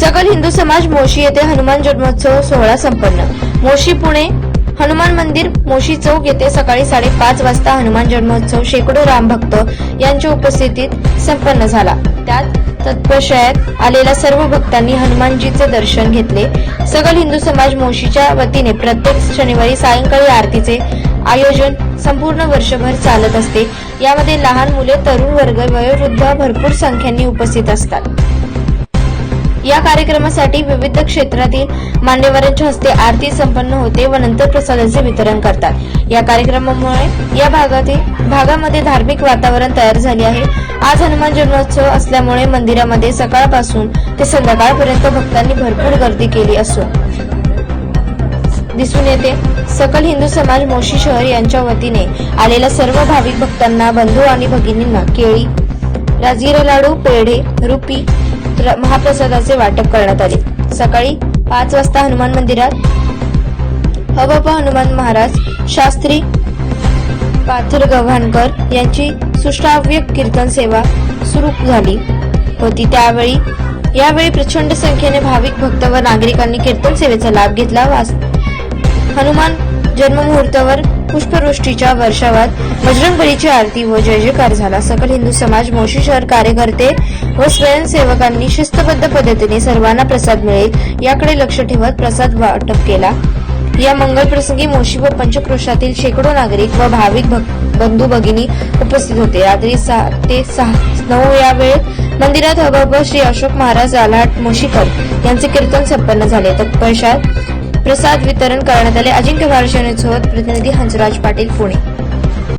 सकल हिंदू समाज मोशी येथे हनुमान जन्मोत्सव सोहळा संपन्न. मोशी पुणे हनुमान मंदिर मोशी चौक येथे सकाळी साडेपाच वाजता हनुमान जन्मोत्सव शेकडो रामभक्त यांच्या उपस्थितीत संपन्न झाला. त्यात तत्पशयात आलेल्या सर्व भक्तांनी हनुमानजीचे दर्शन घेतले. सकल हिंदू समाज मोशीच्या वतीने प्रत्येक शनिवारी सायंकाळी आरतीचे आयोजन संपूर्ण वर्षभर चालत असते. यामध्ये लहान मुले तरुण वर्ग वयोवृद्ध भरपूर संख्येने उपस्थित असतात. या कार्यक्रमासाठी विविध क्षेत्रातील मान्यवरांच्या हस्ते आरती संपन्न होते व नंतर प्रसादाचे वितरण करतात. या कार्यक्रमामुळे या भागातील भागामध्ये धार्मिक वातावरण तयार झाले आहे. आज हनुमान जन्मोत्सव असल्यामुळे मंदिरामध्ये सकाळपासून ते संध्याकाळपर्यंत भक्तांनी भरपूर गर्दी केली असून दिसून येते सकल हिंदू समाज मोशी शहर यांच्या वतीने आलेल्या सर्व भाविक भक्तांना बंधू आणि भगिनींना केळी राजगिरा लाडू पेढे रुपी महाप्रसादाचे वाटप करण्यात आले. सकाळी पाच वाजता हनुमान मंदिरात हबापा हनुमान महाराज शास्त्री पाथर गव्हाणकर यांची सुश्राव्य कीर्तन सेवा सुरू झाली होती. त्यावेळी यावेळी प्रचंड संख्येने भाविक भक्त व नागरिकांनी कीर्तन सेवेचा लाभ घेतला. हनुमान जन्ममुहूर्तावर पुष्पवृष्टीच्या वर्षावात बजरंगबलीची आरती व जय जयकार झाला. सकल हिंदू समाज मोशी शहर कार्यकर्ते व स्वयंसेवकांनी शिस्तबद्ध पद्धतीने सर्वांना प्रसाद मिळेल याकडे लक्ष ठेवत प्रसाद वाटप केला. या मंगल प्रसंगी मोशी व पंचक्रोशातील शेकडो नागरिक व भाविक बंधू भगिनी उपस्थित होते. रात्री सहा ते सहा नऊ या वेळेत मंदिरात हबाब श्री अशोक महाराज आलाट मोशीकर यांचे कीर्तन संपन्न झाले. तत्पश्चात प्रसाद वितरण करण्यात आले. अजिंक्य भारत प्रतिनिधी हंसराज पाटील पुणे.